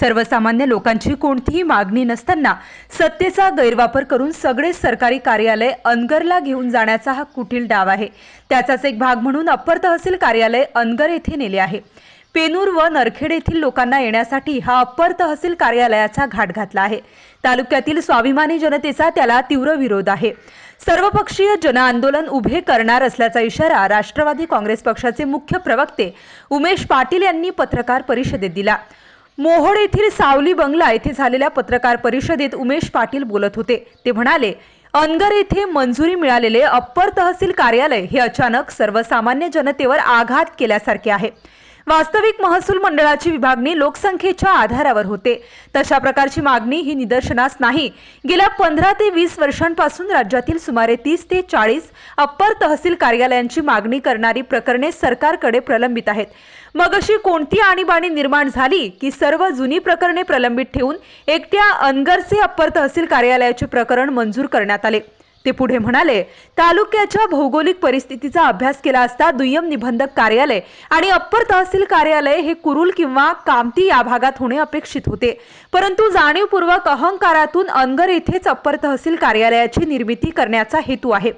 सर्वसामान्य लोकांची कोणतीही मागणी नसताना सत्तेचा गैरवापर करून सगळे सरकारी कार्यालय अनगरला घेऊन जाण्याचा हा कुटील डाव आहे. त्याचाच एक भाग म्हणून अप्पर तहसील कार्यालय अनगर येथे नेले आहे. पेनूर व नरखेड येथील लोकांना येण्यासाठी हा अप्पर तहसील कार्यालयाचा घाट घातला आहे. तालुक्यातील स्वाभिमानी जनतेचा त्याला तीव्र विरोध आहे. सर्वपक्षीय जनआंदोलन उभे करणार असल्याचा इशारा राष्ट्रवादी काँग्रेस पक्षाचे मुख्य प्रवक्ते उमेश पाटील यांनी पत्रकार परिषदेत दिला. मोहोड येथील सावली बंगला येथे झालेल्या पत्रकार परिषदेत उमेश पाटील बोलत होते. ते म्हणाले अनगर येथे मंजुरी मिळालेले अप्पर तहसील कार्यालय हे अचानक सर्वसामान्य जनतेवर आघात केल्यासारखे आहे. वास्तविक महसूल मंडळाची विभागणी लोकसंख्येच्या आधारावर होते. तशा प्रकारची मागणी ही निदर्शनास नाही. गेल्या पंधरा ते वीस वर्षांपासून राज्यातील सुमारे तीस ते चाळीस अप्पर तहसील कार्यालयांची मागणी करणारी प्रकरणे सरकारकडे प्रलंबित आहेत. मग अशी कोणती आणीबाणी निर्माण झाली की सर्व जुनी प्रकरणे प्रलंबित ठेवून एकट्या अनगरचे अप्पर तहसील कार्यालयाचे प्रकरण मंजूर करण्यात आले? ते पुढे म्हणाले तालुक्याच्या भौगोलिक परिस्थितीचा अभ्यास केला असता दुय्यम निबंधक कार्यालय आणि अप्पर तहसील कार्यालय हे कुरुल किंवा कामती या भागात होणे अपेक्षित होते. परंतु जाणीवपूर्वक अहंकारातून अनगर येथेच अप्पर तहसील कार्यालयाची निर्मिती करण्याचा हेतू आहे.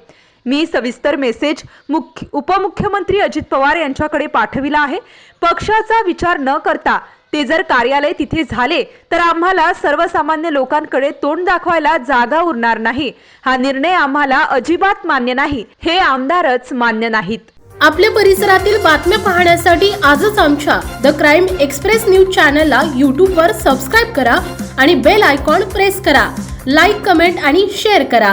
मी सविस्तर मेसेज मुख्य उपमुख्यमंत्री अजित पवार यांच्याकडे पाठविला आहे. पक्षाचा विचार न करता ते जर कार्यालय तिथे झाले तर आम्हाला सर्वसामान्य लोकांकडे तोंड दाखवायला जागा उरणार नाही. हा निर्णय आम्हाला अजिबात मान्य नाही. हे आमदारच मान्य नाहीत. आपल्या परिसरातील बातम्या पाहण्यासाठी आजच आमच्या द क्राईम एक्सप्रेस न्यूज चॅनलला यूट्यूबवर सबस्क्राईब करा आणि बेल आयकॉन प्रेस करा. लाईक कमेंट आणि शेअर करा.